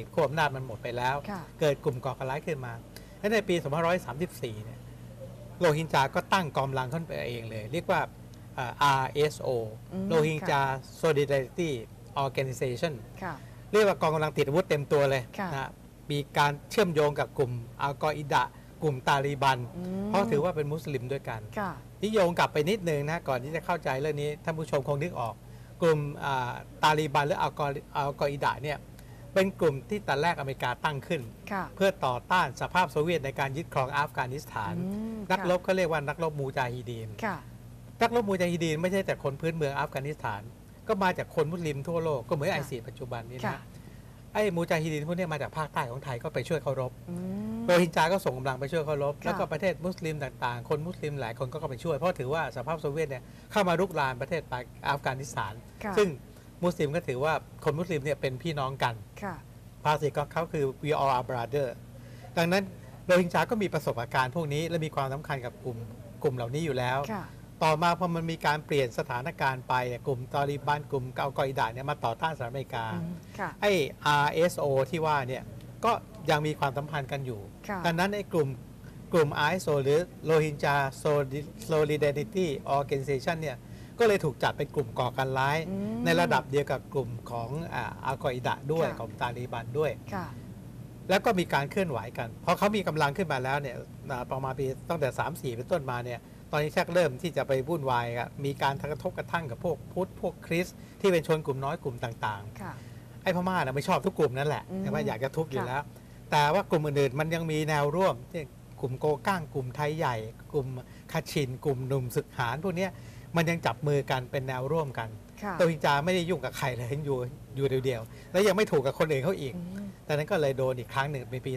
อ้ขั้วอำนาจมันหมดไปแล้วค่ะเกิดกลุ่มก่อการร้ายขึ้นมาและในปี 2534 เนี่ยโรฮิงจาก็ตั้งกองกำลังขึ้นไปเองเลย เรียกว่าเอ่อ RSO อืมโรฮิงจา Solidarity Organization ค่ะเรียกว่ากองกำลังติดอาวุธเต็มตัวเลยค่ะนะมีการเชื่อมโยงกับกลุ่มอัลกออิดะ กลุ่มตาลีบันอืมเพราะถือว่าเป็นมุสลิมด้วยกันค่ะนิยงกลับไปนิดนึงนะ ก่อนที่จะเข้าใจเรื่องนี้ท่านผู้ชมคงนึกออก กลุ่มอ่าตาลีบันหรืออัลกออัลกออิดะเนี่ย เป็นกลุ่มที่ตอนแรกอเมริกาตั้งขึ้นค่ะเพื่อต่อต้านสภาพโซเวียตในการยึดครองอัฟกานิสถานอืมนักค่ะรบเขาเรียกว่านักรบมูจาฮิดีนค่ะนักรบมูจาฮิดีนไม่ใช่แต่คนพื้นเมืองอัฟกานิสถาน ก็มาจากคนมุสลิมทั่วโลกก็เหมือนค่ะไอซีปัจจุบันนี้ค่ะนะไอ้มูจาฮิดีนพวกเนี้มาจากภาคใต้ของไทยก็ไปช่วยเขารบอืมโรฮิงจาก็ส่งกำลังไปช่วยเขารบค่ะแล้วก็ประเทศมุสลิมต่างๆ คนมุสลิมหลายคนก็เข้าไปช่วยเพราะถือว่าสภาพโซเวียตเนี่ยเข้ามารุกรานประเทศปาอัฟกานิสถานค่ะซึ่ง มุสลิมก็ถือว่าคนมุสลิมเนี่ยเป็นพี่น้องกันค่ะภาษีของเขาคือ we all are brother ดังนั้นโรฮิงจาก็มีประสบการณ์พวกนี้และมีความสำคัญกับกลุ่มกลุ่มเหล่านี้อยู่แล้วค่ะต่อมาพอมันมีการเปลี่ยนสถานการณ์ไปกลุ่มตอริบันกลุ่มอัลกออิดะเนี่ยมาต่อต้านสหรัฐอเมริกาอืมค่ะไอ้ RSO ที่ว่าเนี่ยก็ยังมีความสัมพันธ์กันอยู่ค่ะดังนั้นไอ้กลุ่มกลุ่ม RSO หรือ Rohingya Solidarity Organization เนี่ย ก็เลยถูกจัดเป็นกลุ่มก่อการร้าย อืมในระดับเดียวกับกลุ่มของอ่าอัลกออิดะด้วยค่ะ ของตาลีบันด้วย ค่ะ แล้วก็มีการเคลื่อนไหวกันพอเขามีกำลังขึ้นมาแล้วเนี่ยอ่าประมาณปีตั้งแต่ 3 4 เป็นต้นมาเนี่ยตอนนี้ชักเริ่มที่จะไปวุ่นวายอะมีการกระทบกระทั่งกับพวกพุทธพวกคริสต์ที่เป็นชนกลุ่มน้อยกลุ่มต่างค่ะๆไอ้พม่านะไม่ชอบทุกกลุ่มนั่นแหละอืมแต่ว่าอยากจะทุบอยู่ค่ะ แล้ว แต่ว่ากลุ่มอื่นๆมันยังมีแนวร่วมเช่น กลุ่มโกก้างกลุ่มไทยใหญ่ กลุ่มคาชิน กลุ่มหนุ่มศึกหารพวกเนี้ยมันยังจับมือกันเป็นแนวร่วมกันค่ะตัวฮิงจาไม่ได้ยุ่งกับใครเลยอยู่อยู่เดียวๆแล้วยังไม่ถูกกับคนอื่นเขาอีกอืมดังนั้นก็เลยโดนอีกครั้งหนึ่งในปี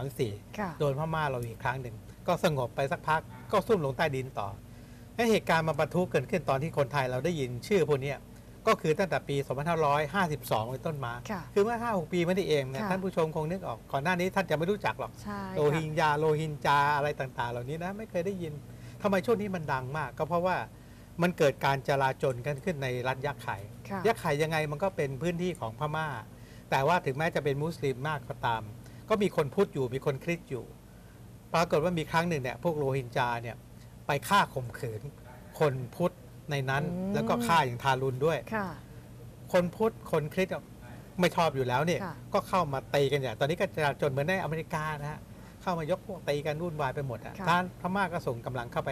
2534ค่ะโดนพม่าเราอีกครั้งหนึ่ง ก็สงบไปสักพักก็ซุ่มลงใต้ดินต่อและเหตุการณ์มาปะทุเกิดขึ้นตอนที่คนไทยเราได้ยินชื่อพวกเนี้ย ก็คือตั้งแต่ปี 2552 เป็นต้นมา ค่ะคือเมื่อ 5-6 ปีไม่ได้เองนะค่ะท่านผู้ชมคงนึกออก ก่อนหน้านี้ท่านจะไม่รู้จักหรอก ใช่โรฮิงค่ะญาโรฮินจาอะไรต่าง ๆ เหล่านี้นะไม่เคยได้ยินทำไมช่วงนี้มันดังมาก ก็เพราะว่ามันเกิดการจลาจลกันขึ้นในรัฐยักษ์ไข่ ค่ะยักษ์ไข่ยังไงมันก็เป็นพื้นที่ของพม่า แต่ว่าถึงแม้จะเป็นมุสลิมมากก็ตาม ก็มีคนพุทธอยู่มีคนคริสต์อยู่ ปรากฏว่ามีครั้งหนึ่งเนี่ยพวกโรฮิงญาเนี่ยไปฆ่าข่มขืน คนพุทธ ในนั้นอืมแล้วก็ฆ่าอย่างทารุณด้วย ค่ะ คนพุทธคนคริสต์ไม่ชอบอยู่แล้วเนี่ย ค่ะ ก็เข้ามาตีกันอย่างตอนนี้ก็จราจนเหมือนในอเมริกานะฮะเข้ามายกพวกตีกันวุ่นวายไปหมดอะค่ะด้านพม่าก็ส่งกำลังเข้าไป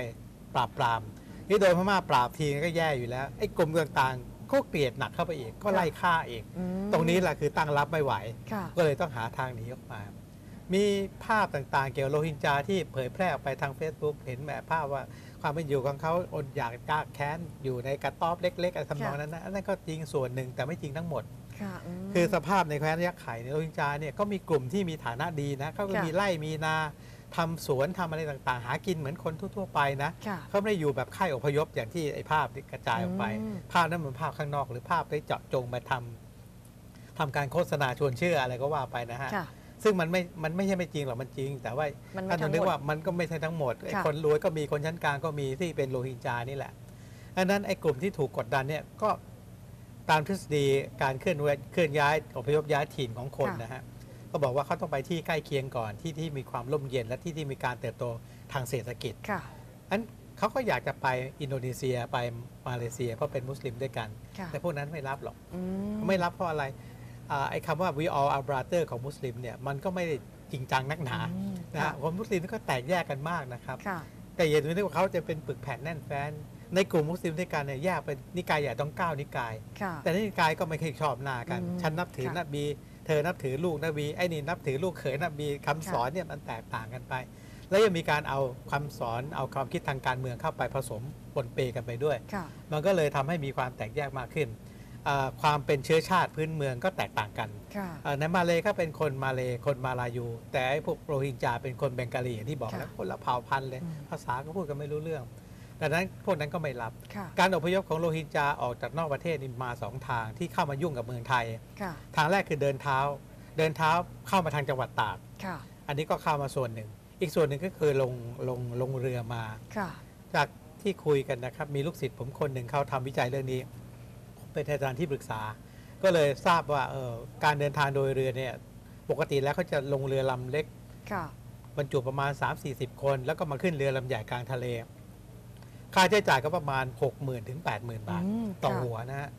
ปราบปรามนี่โดนพม่าปราบทีก็แย่อยู่แล้วไอ้กลุ่มต่างๆก็เกลียดหนักเข้าไปอีกก็ไล่ฆ่าอีก อืมตรงนี้แหละคือตั้งรับไม่ไหว ค่ะ ก็เลยต้องหาทางหนีออกมา มีภาพต่างๆ เกี่ยวกับโรฮิงญาที่เผยแพร่ออกไปทาง Facebook เห็นแบบภาพว่าความเป็นอยู่ของเขาอดอยากกากแค้นอยู่ในกระต๊อบเล็กๆอะไรทำนองนั้นนะอันนั้นก็จริงส่วนหนึ่งแต่ไม่จริงทั้งหมด ค่ะมคือสภาพในแคว้นยักษ์ไข่ในยโรฮิงญาเนี่ยก็มีกลุ่มที่มีฐานะดีนะเขาก็ค่ะ มีไร่มีนาทำสวนทำอะไรต่างๆ หากินเหมือนคนทั่วๆไปนะค่ะ เขาไม่ได้อยู่แบบค่ายอพยพอย่างที่ไอ้ภาพที่กระจายออกไป อืม ภาพนั้นมันภาพข้างนอก หรือภาพไปเจาะจงมาทำทำการโฆษณาชวนเชื่ออะไรก็ว่าไปนะฮะ ค่ะ ซึ่งมันไม่มันไม่ใช่ไม่จริงหรอกมันจริง แต่ว่ามันไม่ท่านทั้ต้องงนึกหมดว่ามันก็ไม่ใช่ทั้งหมดไอ้ค่ะคนรวยก็มีคนชั้นกลางก็มีที่เป็นโรฮิงญานี่แหละดังนั้นไอ้กลุ่มที่ถูกกดดันเนี่ยก็ตามทฤษฎีการเคลื่อนย้ายเคลื่อนย้ายอพยพย้ายถิ่นของคนค่ะนะฮะก็บอกว่าเขาต้องไปที่ใกล้เคียงก่อนที่ที่มีความร่มเย็นและที่ที่มีการเติบโตทางเศรษฐกิจค่ะอันเขาก็อยากจะไปอินโดนีเซียไปมาเลเซียเพราะเป็นมุสลิมด้วยกันค่ะแต่พวกนั้นไม่รับหรอกอืไม่รับเพราะอะไรอ่า ไอ้คำว่า we all are brother ของมุสลิมเนี่ยมันก็ไม่ได้จริงจังนักหนาอืมนะค่ะฮะคนมุสลิมก็แตกแยกกันมากนะครับค่ะแต่อย่าลืมว่าเขาจะเป็นปึกแผ่นแน่นแฟ้นในกลุ่มมุสลิมด้วยกันเนี่ยแยกเป็นนิกายใหญ่ต้องเก้านิกายค่ะแต่นิกายก็ไม่เคยชอบหน้ากันอืมฉันนับถือค่ะนบี เธอนับถือลูกนบีไอ้นี่นับถือลูกเขยนบีคำสอนเนี่ยมันแตกต่างกันไป แล้วยังมีการเอาคำสอนเอาความคิดทางการเมืองเข้าไปผสมปนเปกันไปด้วยค่ะมันก็เลยทำให้มีความแตกแยกมากขึ้นอ่า ความเป็นเชื้อชาติพื้นเมืองก็แตกต่างกันค่ะอ่าในมาเลยก็เป็นคนมาเลยคนมาลายู แต่ไอ้พวกโรฮิงญาเป็นคนเบงกาลีอย่างที่บอกค่ะแล้วคนละเผ่าพันธุ์เลยอืมภาษาก็พูดกันไม่รู้เรื่องดังนั้นพวกนั้นก็ไม่รับค่ะการอพยพของโรฮิงญาออกจากนอกประเทศนี่มาสองทางที่เข้ามายุ่งกับเมืองไทยค่ะทางแรกคือเดินเท้า เดินเท้าเข้ามาทางจังหวัดตากค่ะอันนี้ก็เข้ามาส่วนหนึ่ง อีกส่วนหนึ่งก็คือลงลงลงเรือมาค่ะจากที่คุยกันนะครับ มีลูกศิษย์ผมคนหนึ่งเขาทำวิจัยเรื่องนี้ เป็นอาจารย์ที่ปรึกษา ก็เลยทราบว่าเออการเดินทางโดยเรือเนี่ยปกติแล้วเขาจะลงเรือลำเล็กค่ะ บรรจุประมาณ 3-40 คน แล้วก็มาขึ้นเรือลำใหญ่กลางทะเล ค่าใช้จ่ายก็ประมาณ 60,000ถึง80,000 บาท อืมต่อค่ะ หัวนะฮะ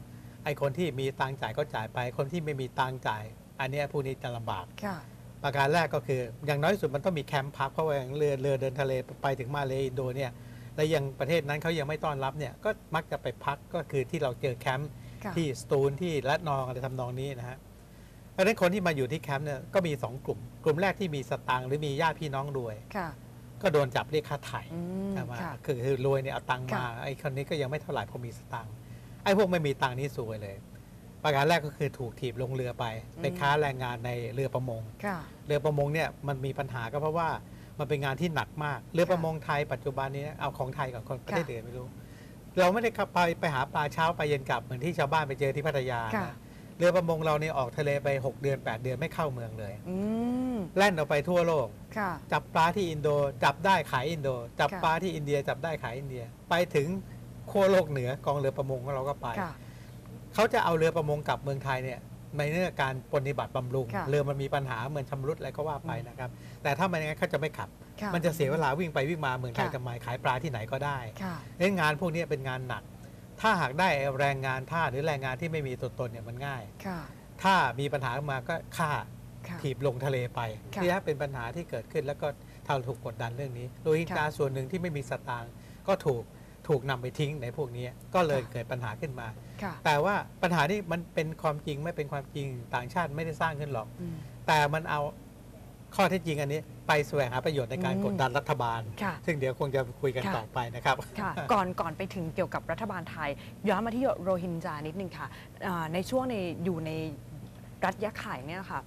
ไอคนที่มีตังค์จ่ายก็จ่ายไป คนที่ไม่มีตังค์จ่าย อันเนี้ยผู้นี้จะลำบาก ค่ะ ประการแรกก็คือ อย่างน้อยที่สุดมันต้องมีแคมป์พักเพราะว่าอย่างเรือเรือเดินทะเลไปถึงมาเลอินโดเนี่ยและยังประเทศนั้นเขายังไม่ต้อนรับเนี่ยก็มักจะไปพักก็คือที่เราเจอแคมป์ ค่ะที่สตูลที่ละนองอะไรทำนองนี้นะฮะเพราะฉะนั้นคนที่มาอยู่ที่แคมป์เนี่ยก็มี2กลุ่ม กลุ่มแรกที่มีสตางค์หรือมีญาติพี่น้องรวย ค่ะ ก็โดนจับเรียกค่าไถ่อืมใช่ไหมค่ะ คือคือรวยเนี่ยเอาตังค์มาค่ะ ไอ้คนนี้ก็ยังไม่เท่าไหร่เพอมีสตางค์ไอ้พวกไม่มีตังค์นี่ซวยเลย ประการแรกก็คือถูกถีบลงเรือไปไปค้าแรงงานในเรือประมง ค่ะ เรือประมงเนี่ยมันมีปัญหาก็เพราะว่ามันเป็นงานที่หนักมาก เรือประมงไทยปัจจุบันนี้นะเอาของไทยกับคนประเทศอื่นไม่รู้ เราไม่ได้ขับไปไปหาปลาเช้าไปเย็นกลับเหมือนที่ชาวบ้านไปเจอที่พัทยาค่ะ นะเรือประมงเราเนี่ยออกทะเลไป 6 เดือน 8 เดือนไม่เข้าเมืองเลย อืมแล่นออกไปทั่วโลก ค่ะ จับปลาที่อินโดจับได้ขายอินโด จับค่ะ ปลาที่อินเดียจับได้ขายอินเดีย ไปถึงขั้วโลกเหนือกองเรือประมงของเราก็ไป ค่ะ เขาจะเอาเรือประมงกลับเมืองไทยเนี่ยในเรื่องการปฏิบัติบำรุง ค่ะเรือมันมีปัญหาเหมือนชำรุดอะไรก็ว่าไปนะครับ แต่ถ้ามันอย่างนั้นเขาจะไม่ขับ ค่ะมันจะเสียเวลาวิ่งไปวิ่งมาเมืองไทยค่ะ ทำไมขายปลาที่ไหนก็ได้ค่ะเรื่องงานพวกนี้เป็นงานหนัก ถ้าหากได้แรงงานท่าสหรือแรงงานที่ไม่มีตัวตนเนี่ยมันง่าย ค่ะ ถ้ามีปัญหาขึ้นมาก็ฆ่าค่ะ ถีบลงทะเลไปค่ะ นี่ฮะเป็นปัญหาที่เกิดขึ้นแล้วก็เราถูกกดดันเรื่องนี้ โดยฮิงค่ะจาส่วนหนึ่งที่ไม่มีสตางค์ก็ถูกถูกนำไปทิ้งในพวกนี้ก็เลยค่ะเกิดปัญหาขึ้นมา ค่ะแต่ว่าปัญหานี้มันเป็นความจริงไม่เป็นความจริงต่างชาติไม่ได้สร้างขึ้นหรอก อืมแต่มันเอาข้อเท็จจริงอันนี้ ไปแสวงหาประโยชน์ในการอืมกดดันรัฐบาล ค่ะ ซึ่งเดี๋ยวคงจะคุยกันค่ะ ต่อไปนะครับ ค่ะ ก่อนก่อนไปถึงเกี่ยวกับรัฐบาลไทย ย้อนมาที่โรฮินจานิดนึงค่ะอ่าในช่วงในอยู่ในรัฐยะไข่เนี่ยค่ะ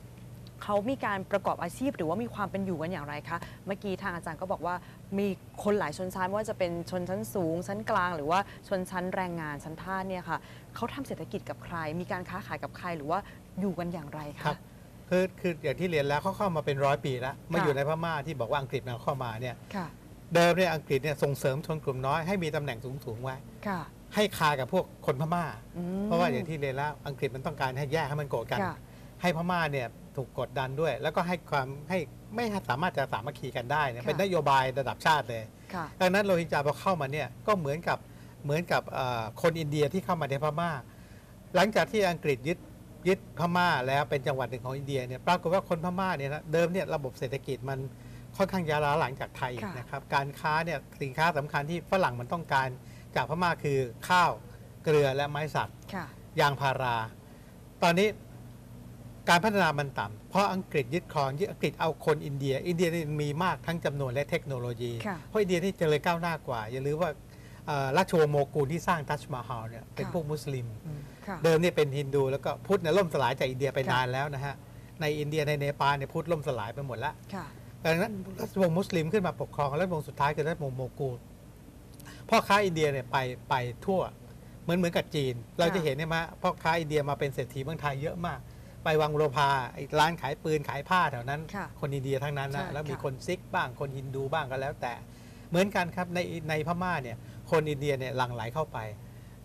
เขามีการประกอบอาชีพหรือว่ามีความเป็นอยู่กันอย่างไรคะ เมื่อกี้ทางอาจารย์ก็บอกว่ามีคนหลายชนชั้นไม่ว่าจะเป็นชนชั้นสูง ชั้นกลาง หรือว่าชนชั้นแรงงานชั้นทาสเนี่ยค่ะเขาทำเศรษฐกิจกับใคร มีการค้าขายกับใครหรือว่าอยู่กันอย่างไรครัคะบ คือคืออย่างที่เรียนแล้วเขาเข้ามาเป็นร้อยปีแล้วมาค่ะอยู่ในพม่าที่บอกว่าอังกฤษนำเข้ามาเนี่ยค่ะ เดิมเนี่ยอังกฤษเนี่ยส่งเสริมชนกลุ่มน้อยให้มีตำแหน่งสูงสูงๆไว้ ค่ะให้คากับพวกคนพม่า อืม เพราะว่าอย่างที่เรียนแล้วอังกฤษมันต้องการให้แยกให้มันโกรธกัน ค่ะ ให้พม่าเนี่ยถูกกดดันด้วย แล้วก็ให้ความให้ไม่สามารถจะสามัคคีกันได้เนี่ยค่ะ เป็นนโยบายระดับชาติเลย ค่ะ ดังนั้นโรฮิงญาพอเข้ามาเนี่ยก็เหมือนกับเหมือนกับเอ่อคนอินเดียที่เข้ามาในพม่า หลังจากที่อังกฤษยึด ยึดพม่าแล้วเป็นจังหวัดหนึ่งของอินเดียเนี่ยปรากฏว่าคนพม่าเนี่ยนะเดิมเนี่ยระบบเศรษฐกิจมันค่อนข้างยาล้าหลังจากไทยอีกค่ะ นะครับการค้าเนี่ยสินค้าสำคัญที่ฝรั่งมันต้องการจากพม่าคือข้าวเกลือและไม้สัก ค่ะ ยางพารา ตอนนี้การพัฒนามันต่ำเพราะอังกฤษยึดครองยึดอังกฤษเอาคนอินเดีย อินเดียนี่มีมากทั้งจำนวนและเทคโนโลยี ค่ะ เพราะอินเดียนี่เจริญก้าวหน้ากว่า อย่าลืมว่าเอ่อ ราชวงศ์โมกูลที่สร้างตัชมาฮาลเนี่ยเป็นค่ะพวกมุสลิมอืมค่ะเดิมเนี่ยเป็นฮินดู แล้วก็พุทธเนี่ยล่มสลายจากอินเดียไปค่ะนานแล้วนะฮะ ในอินเดียในเนปาลเนี่ยพุทธล่มสลายไปหมดแล้วค่ะดังนั้นราชวงศ์มุสลิมขึ้นมาปกครองแล้ววงศ์สุดท้ายคือราชวงศ์โมกูลพ่อค้าอินเดียเนี่ยไปไปทั่วเหมือนเหมือนกับจีน เราจะเห็นเนี่ยมาพ่อค้าอินเดียมาเป็นเศรษฐีเมืองไทยเยอะมาก ไปวังบุรพาไอ้ร้านขายปืนขายผ้าแถวนั้นค่ะคนอินเดียทั้งนั้นใช่นะแล้วมีค่ะคนซิกบ้างคนฮินดูบ้างก็แล้วแต่ เหมือนกันครับในในพม่าเนี่ยคนอินเดียเนี่ยหลั่งไหลเข้าไป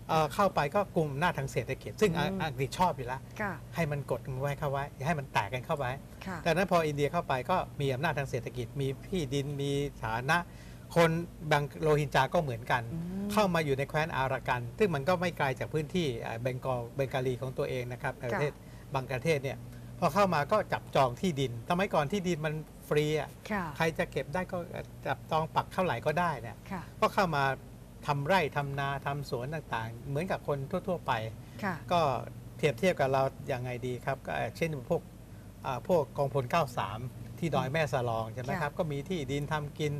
เอ่อเข้าไปก็กลุ่มหน้าจทางเศรษฐกิจ ซึ่งอังอืมอังกฤษชอบอยู่แล้วค่ะ ให้มันกดมันไว้เข้าไว้อย่าให้มันแตกกันเข้าไปค่ะ ดังนั้นพออินเดียเข้าไปก็มีอำนาจทางเศรษฐกิจ มีที่ดินมีฐานะ คนบางโรฮินจาก็เหมือนกัน อืม เข้ามาอยู่ในแคว้นอารากัน ซึ่งมันก็ไม่ไกลจากพื้นที่เอ่อเบงกอลเบงกาลีของตัวเองนะครับในประเทศบางประเทศเนี่ยพอเข้ามาก็จับจองที่ดินสมัยก่อนที่ดินมัน ฟรีอะค่ะใครจะเก็บได้ก็จับจองปักเท่าไหร่ก็ได้เนี่ยค่ะก็เข้ามาทำไร่ทำนาทำสวนต่างๆ เหมือนกับคนทั่ว ๆ ไปค่ะก็เทียบเทียบกับเราอย่างไงดีครับก็เช่นพวกอ่าพวกกองพล 93 ที่ดอยแม่สลองใช่ไหมครับ ก็มีที่ดินทำกิน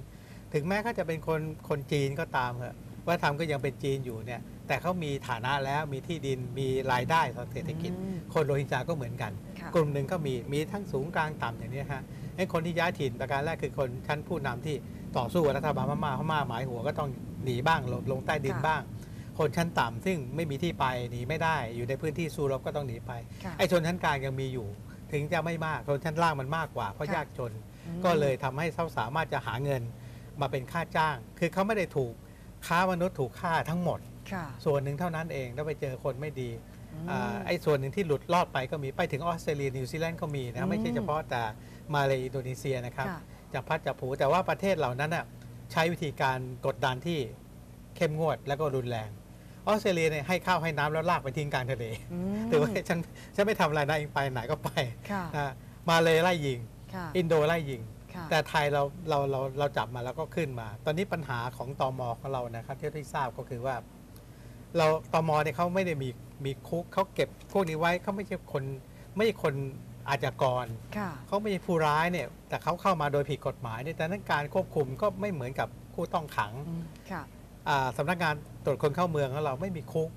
ถึงแม้เขาจะเป็นคนคนจีนก็ตามเถอะวัฒนธรรมก็ยังเป็นจีนอยู่เนี่ยแต่เขามีฐานะแล้วมีที่ดินมีรายได้ทางเศรษฐกิจอืมคนโรฮิงจาก็เหมือนกันค่ะกลุ่มหนึ่งก็มีมีทั้งสูงกลางต่ำอย่างนี้ฮะ ไอ้คนที่ย้ายถิ่นประการแรกคือคนชั้นผู้นำที่ต่อสู้กับรัฐบาลพม่าพม่าหมายหัวก็ต้องหนีบ้างหลบลงใต้ดินค่ะบ้าง คนชั้นต่ำซึ่งไม่มีที่ไปหนีไม่ได้ อยู่ในพื้นที่สู้รบก็ต้องหนีไปค่ะไอ้ชนชั้นกลางยังมีอยู่ ถึงจะไม่มากชนชั้นล่างมันมากกว่า เพราะค่ะยากจนอืมก็เลยทำให้เขาสามารถจะหาเงินมาเป็นค่าจ้าง คือเขาไม่ได้ถูกค้ามนุษย์ถูกฆ่าทั้งหมดค่ะส่วนหนึ่งเท่านั้นเองแล้วไปเจอคนไม่ดีอืมอ่า ไอ้ส่วนหนึ่งที่หลุดรอดไปก็มีไปถึงออสเตรเลียนิวซีแลนด์ก็มีอืนะมไม่ใช่เฉพาะแต่มาเลยอินโดนีเซียนะครับค่ะจับพัดจับผูแต่ว่าประเทศเหล่านั้นน่ะใช้วิธีการกดดันที่เข้มงวดแล้วก็รุนแรงออสเตรเลียเนี่ยให้ข้าวให้น้ำแล้วลากไปทิ้งกลางทะเลอืมถือว่าฉันฉันไม่ทำอะไรนะเองไปไหนก็ไปค่ะนะมาเลยไล่ยิงค่ะอินโดไล่ยิงค่ะแต่ไทยเราเราเราเราจับมาแล้วก็ขึ้นมา ตอนนี้ปัญหาของตอมของเรานะครับที่ที่ทราบก็คือว่า เราตอมเนี่ยเขาไม่ได้มีมีคุกเขาเก็บพวกนี้ไว้เขาไม่ใช่คนไม่ใช่คนอาชญากรค่ะเขาไม่ใช่ผู้ร้ายเนี่ย แต่เขาเข้ามาโดยผิดกฎหมายเนี่ยแต่นั้นการควบคุมก็ไม่เหมือนกับผู้ต้องขังอืมค่ะอ่าสำนักงานตรวจคนเข้าเมืองของเราไม่มีคุก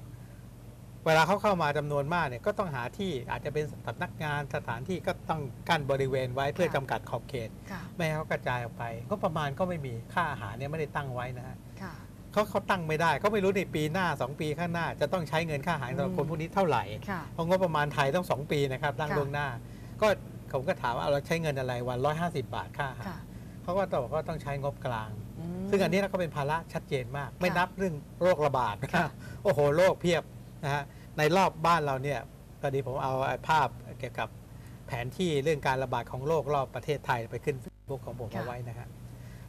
เวลาเขาเข้ามาจำนวนมากเนี่ยก็ต้องหาที่อาจจะเป็นสำนักงานสถานที่ก็ต้องกั้นบริเวณไว้เพื่อค่ะจำกัดขอบเขตค่ะไม่ให้เขากระจายออกไป ก็ประมาณก็ไม่มีค่าอาหารเนี่ยไม่ได้ตั้งไว้นะฮะค่ะ เขาเขาตั้งไม่ได้เขาไม่รู้ในปีหน้า 2 ปีข้างหน้า จะต้องใช้เงินค่าอาหารสำหรับคนพวกนี้เท่าไหร่ค่ะเพราะงบประมาณไทยต้อง 2 ปีนะครับตั้งค่ะล่วงหน้า ก็ผมก็ถามว่าเราใช้เงินอะไรวัน 150 บาทค่าอาหารค่ะเขาก็ตอบว่าต้องใช้งบกลางมซึ่งอันนี้เราก็เป็นภาระชัดเจนมาก ไม่ค่ะนับเรื่องโรคระบาดนะค่ะโอ้โหโรคเพียบนะฮะในรอบบ้านเราเนี่ยตอนนี้ผมเอาไอ้ภาพเกี่ยวกับแผนที่เรื่องการระบาดของโรครอบประเทศไทยไปขึ้นพวกของผมเอาไว้นะฮะ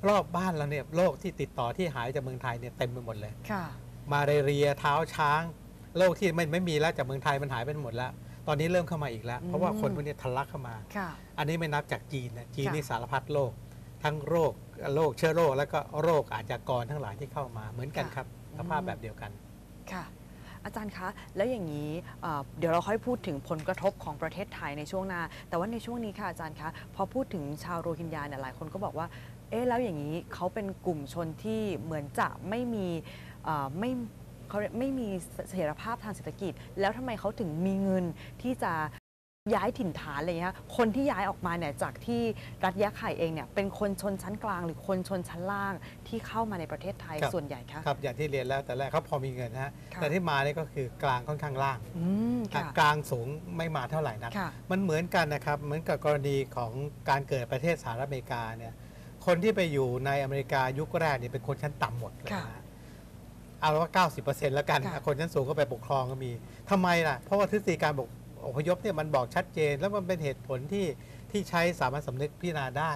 รอบบ้านเราเนี่ยโรคที่ติดต่อที่หายจากเมืองไทยเนี่ยเต็มไปหมดเลย ค่ะ มาเรียเท้าช้างโรคที่ไม่ไม่มีแล้วจากเมืองไทยมันหายไปหมดแล้ว ตอนนี้เริ่มเข้ามาอีกแล้วอืมเพราะว่าคนพวกนี้ทะลักเข้ามา ค่ะ อันนี้ไม่นับจากจีนนะจีนค่ะนี่สารพัดโรคทั้งโรคโรคเชื้อโรคแล้วก็โรคอาชญากรทั้งหลายที่เข้ามาเหมือนกันครับสภาพแบบเดียวกัน ค่ะ อาจารย์คะ แล้วอย่างนี้เอ่อเดี๋ยวเราค่อยพูดถึงผลกระทบของประเทศไทยในช่วงหน้า แต่ว่าในช่วงนี้ค่ะอาจารย์คะ พอพูดถึงชาวโรฮิงญาเนี่ยหลายคนก็บอกว่า เอ๊ะแล้วอย่างนี้เขาเป็นกลุ่มชนที่เหมือนจะไม่มีเอ่อไม่เขาเรียกไม่มีเสถียรภาพทางเศรษฐกิจ แล้วทำไมเขาถึงมีเงินที่จะย้ายถิ่นฐานอะไรเงี้ยคนที่ย้ายออกมาเนี่ยจากที่รัฐยะไข่เองเนี่ยเป็นคนชนชั้นกลาง หรือคนชนชั้นล่างที่เข้ามาในประเทศไทยครับส่วนใหญ่คะครับอย่างที่เรียนแล้วแต่แรกเขาพอมีเงินนะฮะค่ะแต่ที่มาเนี่ยก็คือกลางค่อนข้างล่างอืมค่ะกลางสูงไม่มาเท่าไหร่นักค่ะมันเหมือนกันนะครับเหมือนกับกรณีของการเกิดประเทศสหรัฐอเมริกาเนี่ย คนที่ไปอยู่ในอเมริกายุคแรกเนี่ยเป็นคนชั้นต่ำหมดเลยค่ะนะเอาว่า 90%แล้วกัน ค่ะ คนชั้นสูงก็ไปปกครองก็มีทำไมล่ะ เพราะว่าทฤษฎีการบอกอพยพเนี่ยมันบอกชัดเจน แล้วมันเป็นเหตุผลที่ที่ใช้สามัญสำนึกพิจารณาได้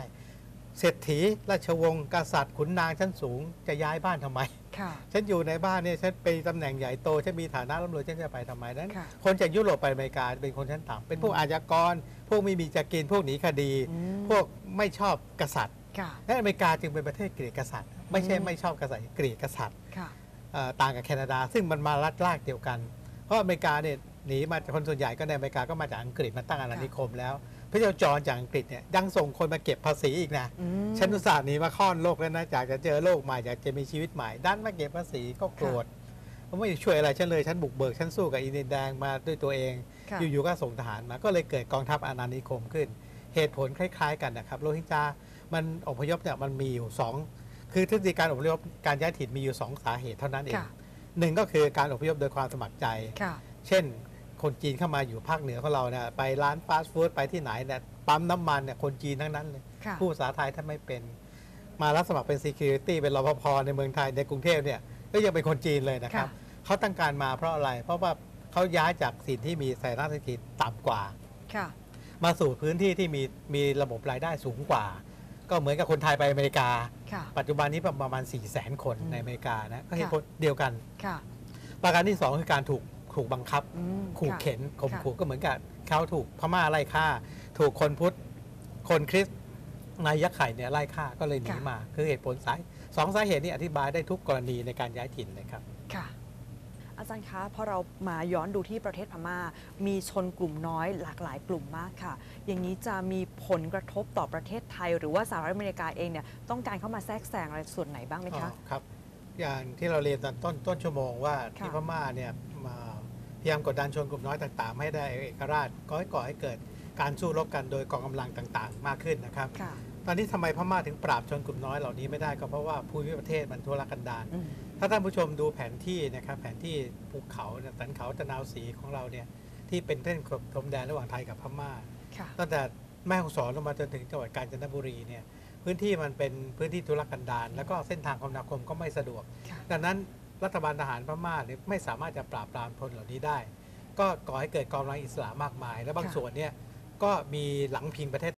เศรษฐีราชวงศ์กษัตริย์ขุนนางชั้นสูงจะย้ายบ้านทำไม ค่ะ ฉันอยู่ในบ้านเนี่ยฉันเป็นตำแหน่งใหญ่โตฉันมีฐานะร่ำรวยฉันจะไปทำไมนั้น ค่ะ คนจากยุโรปไปอเมริกาเป็นคนชั้นต่ำเป็นพวกอาชญากร พวกไม่มีจะกินพวกหนีคดี อืม พวกไม่ชอบกษัตริย์ ค่ะ และอเมริกาจึงเป็นประเทศเกลียดกษัตริย์ ไม่ใช่อืมไม่ชอบกษัตริย์เกลียดกษัตริย์ค่ะเอ่อต่างกับแคนาดา ซึ่งมันมาลัดลากเดียวกัน เพราะอเมริกาเนี่ยหนีมาคนส่วนใหญ่ก็ในอเมริกาก็มาจากอังกฤษมาตั้งอาณานิคมแล้ว พระเจ้าจอห์นจากอังกฤษเนี่ยยังส่งคนมาเก็บภาษีอีกนะอืมฉันอุตส่าห์หนีมาค่อนโลกแล้วนะจากจะเจอโลกใหม่อยากจะมีชีวิตใหม่ด้านมาเก็บภาษีก็โกรธเขาไม่ช่วยอะไรฉันเลยฉันบุกเบิกฉันสู้กับอินเดียแดงมาด้วยตัวเองค่ะอยู่ๆก็ส่งทหารมาก็เลยเกิดกองทัพอาณานิคมขึ้น เหตุผลคล้าย ๆ กันนะครับโรฮิงญา มันอพยพเนี่ยมันมีอยู่สองคือทฤษฎีการอพยพการย้ายถิ่นมีอยู่สองสาเหตุเท่านั้นเองค่ะหนึ่งก็คือการอพยพโดยความสมัครใจค่ะเช่น คนจีนเข้ามาอยู่ภาคเหนือของเราเนี่ยไปร้านฟาสต์ฟู้ดไปที่ไหนเนี่ยปั๊มน้ำมันเนี่ยคนจีนทั้งนั้นเลยค่ะผู้ภาษาไทยถ้าไม่เป็น มารับสมัครเป็น Security เป็นรปภในเมืองไทยในกรุงเทพเนี่ยก็ยังเป็นคนจีนเลยนะครับค่ะเขาตั้งการมาเพราะอะไร เพราะว่าเขาย้ายจากสิ่งที่มีสายนาเศรษฐกิจต่ำกว่าค่ะมาสู่พื้นที่ที่มีมีระบบรายได้สูงกว่า ก็เหมือนกับคนไทยไปอเมริกา ค่ะ ปัจจุบันนี้ประมาณ 4 0 0 0 0 0 คนอืมในอเมริกานะก็เหตุค่ะผลเดียวกัน ค่ะ ประการที่ 2 คือการถูกถูกบังคับ อืมขู่ค่ะ เข็นข่มค่ะขู่ก็เหมือนกับเขาถูกพม่าไล่ฆ่า ถูกคนพุทธ คนคริสต์นายยักษ์ไข่เนี่ยไล่ฆ่าก็เลยหนีมา คือเหตุผลสายสองสาเหตุนี้อธิบายได้ทุกกรณีในการย้ายถิ่นนะครับ ค่ะอา จารย์คะพอเรามาย้อนดูที่ประเทศพม่า มีชนกลุ่มน้อยหลากหลายกลุ่มมากค่ะ อย่างนี้จะมีผลกระทบต่อประเทศไทย หรือว่าสหรัฐอเมริกาเองเนี่ยต้องการเข้ามาแทรกแซงอะไรส่วนไหนบ้างไหมคะอ๋อครับ อย่างที่เราเรียนตอนต้นต้นชั่วโมงว่าค่ะที่พม่าเนี่ยมาพยายามกดดันชนกลุ่มน้อยต่าง ๆ ให้ได้เอกราชก็ให้ก่อให้เกิดการสู้รบกันโดยกองกำลังต่างๆ มากขึ้นนะครับค่ะ ตอนนี้ทำไมพม่าถึงปราบชนกลุ่มน้อยเหล่านี้ไม่ได้ก็เพราะว่าภูมิประเทศมันทุรกันดารอืมถ้าท่านผู้ชมดูแผนที่นะครับแผนที่ภูเขาเนี่ยสันเขาตะนาวสีของเราเนี่ยที่เป็นเส้นพรมแดนระหว่างไทยกับพม่าค่ะตั้งแต่แม่ฮ่องสอนลงมาจนถึงจังหวัดกาญจนบุรีเนี่ยพื้นที่มันเป็นพื้นที่ทุรกันดารแล้วก็เส้นทางคมนาคมก็ไม่สะดวกค่ะดังนั้นรัฐบาลทหารพม่าเนี่ยไม่สามารถจะปราบปรามคนเหล่านี้ได้ ก็ก่อให้เกิดกองกำลังอิสระมากมาย และบางค่ะส่วนเนี่ยก็มีหลังพิงประเทศ